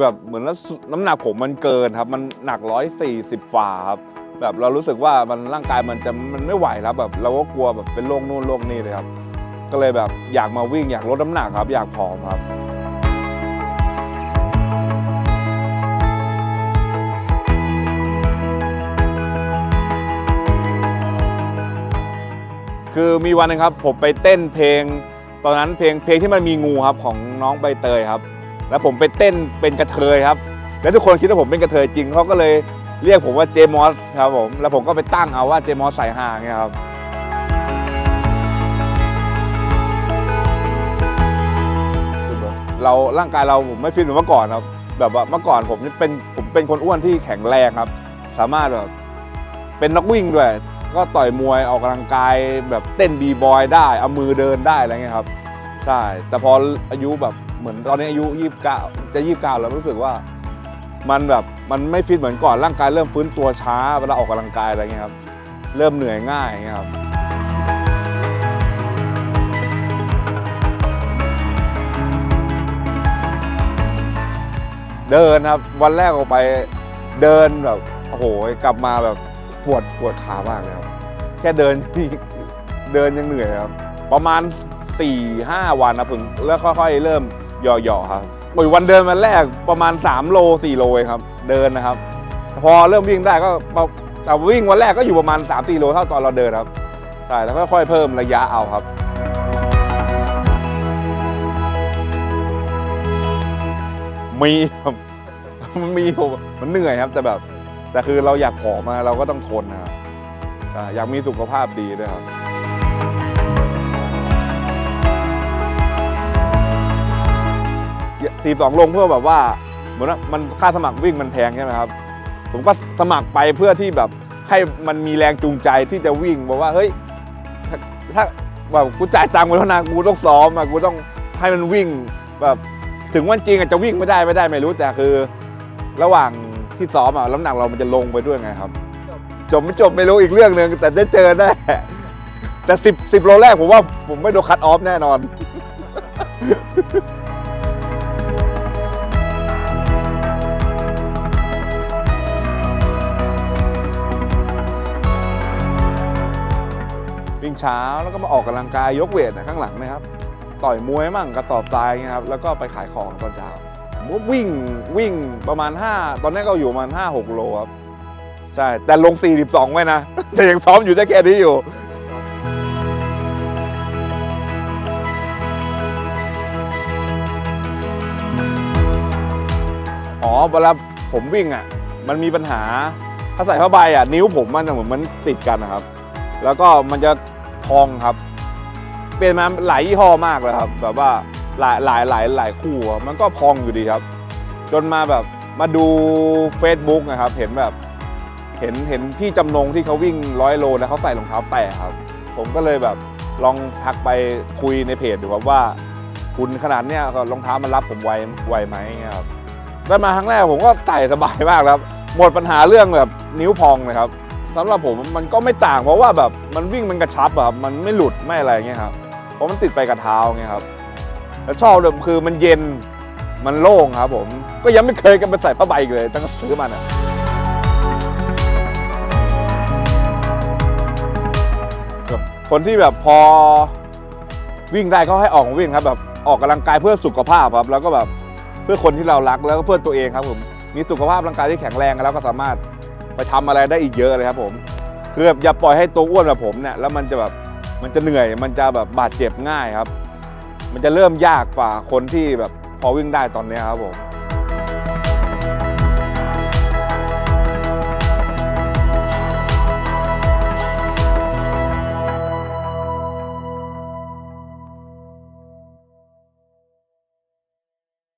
แบบเหมือนแล้วน้ำหนักผมมันเกินครับ มันหนักร้อยสี่สิบฝ่าครับแบบเรารู้สึกว่ามันร่างกายมันจะมันไม่ไหวแล้วแบบ เราก็กลัวแบบเป็นโรคนู่นโรคนี่เลยครับ ก็เลยแบบอยากมาวิ่งอยากลดน้ำหนักครับ อยากผอมครับคือมีวันหนึงครับผมไปเต้นเพลง ตอนนั้นเพลงเพลงที่มันมีงูครับของน้องใบเตยครับ แล้วผมไปเต้นเป็นกระเทยครับ แล้วทุกคนคิดว่าผมเป็นกระเทยจริงเขาก็เลยเรียกผมว่าเจมอสครับผมแล้วผมก็ไปตั้งเอาว่าเจมอสใส่หางเนี่ยครับคือแบบเราร่างกายเราผมไม่ฟิตเหมือนเมื่อก่อนครับ แบบว่าเมื่อก่อนผมเป็นผมเป็นคนอ้วนที่แข็งแรงครับ สามารถแบบเป็นนักวิ่งด้วย ก็ต่อยมวยออกกำลังกายแบบเต้นบีบอยได้ เอามือเดินได้อะไรเงี้ยครับ ใช่ แต่พออายุแบบ เหมือนตอนนี้อายุ29จะ29แล้วรู้สึกว่า มันแบบมันไม่ฟิตเหมือนก่อนร่างกายเริ่มฟื้นตัวช้าเวลาออกกำลังกายอะไรเงี้ยครับเริ่มเหนื่อยง่ายอย่างเงี้ยครับเดินครับวันแรกออกไปเดินแบบโอ้โหกลับมาแบบปวดปวดขามากเลยครับแค่เดินเดินยังเหนื่อยครับประมาณ4ี่ห้าวันนะผมแล้วค่อยๆ เริ่ม ย่อๆครับโอ้ยวันเดินวันแรกประมาณ 3 โล 4 โลเองครับ เดินนะครับ พอเริ่มวิ่งได้ก็แต่วิ่งวันแรกก็อยู่ประมาณ 3-4 โลเท่าตอนเราเดินครับใช่แล้วค่อยๆเพิ่มระยะเอาครับมีครับมันมีมมันเหนื่อยครับ แต่แบบ แต่คือเราอยากผอมมาเราก็ต้องทนนะครับอยากมีสุขภาพดีด้วยครับ สี่สองลงเพื่อแบบว่าเหมือนว่ามันค่าสมัครวิ่งมันแพงใช่ไหมครับ ผมก็สมัครไปเพื่อที่แบบให้มันมีแรงจูงใจที่จะวิ่งบอกว่าเฮ้ยถ้าถ้าแบบกูจ่ายตังค์ไปแล้วนะกูต้องซ้อมอะกูต้องให้มันวิ่งแบบถึงวันจริงอาจจะวิ่งไม่ได้ไม่ได้ไม่รู้แต่คือ ระหว่างที่ซ้อมอะน้ำหนักเรามันจะลงไปด้วยไงครับ จบไม่จบไม่รู้อีกเรื่องหนึ่งแต่ได้เจอแน่แต่สิบสิบโลแรกผมว่าผมไม่โดนคัดออฟแน่นอน เช้าแล้วก็มาออกกำลังกายยกเวทนะข้างหลังนะครับ ต่อยมวยมั่งกระสอบทรายเงี้ยครับแล้วก็ไปขายของตอนเช้าผมก็วิ่งวิ่งประมาณ 5 ตอนนี้ก็อยู่ประมาณ5 6โลครับใช่แต่ลง 42 ไว้นะ แต่ยังซ้อมอยู่ได้แค่นี้อยู่อ๋อเวลาผมวิ่งอะ มันมีปัญหาถ้าใส่ผ้าใบอะ นิ้วผมมันเหมือนมันติดกันนะครับ แล้วก็มันจะ พองครับ เป็นมาหลายยี่ห้อมากเลยครับ แบบว่าหลายหลายหลายหลายคู่มันก็พองอยู่ดีครับ จนมาแบบมาดู Facebook นะครับ เห็นแบบเห็นเห็นพี่จำนงที่เขาวิ่งร้อยโลแล้วเขาใส่รองเท้าแตะครับ ผมก็เลยแบบลองทักไปคุยในเพจดูครับว่า คุณขนาดเนี้ยรองเท้ามันรับผมไวไวไหมครับได้มาครั้งแรกผมก็ไต่สบายมากครับ หมดปัญหาเรื่องแบบนิ้วพองเลยครับ สำหรับผมมันก็ไม่ต่างเพราะว่าแบบมันวิ่งมันกระชับอะครับมันไม่หลุดไม่อะไรเงี้ยครับเพราะมันติดไปกับเท้าเงี้ยครับแล้วชอบเลยคือมันเย็นมันโล่งครับผมก็ยังไม่เคยกันไปใส่ผ้าใบอีกเลย ตั้งแต่ซื้อมันอะคนที่แบบพอวิ่งได้ก็ให้ออกวิ่งครับแบบออกกำลังกายเพื่อสุขภาพครับแล้วก็แบบเพื่อคนที่เรารักแล้วก็เพื่อตัวเองครับผมมีสุขภาพร่างกายที่แข็งแรงแล้วก็สามารถ ไปทำอะไรได้อีกเยอะเลยครับผมคือแบบอย่าปล่อยให้ตัวอ้วนแบบผมเนี่ยแล้วมันจะแบบมันจะเหนื่อยมันจะแบบบาดเจ็บง่ายครับ มันจะเริ่มยากกว่าคนที่แบบพอวิ่งได้ตอนนี้ครับผม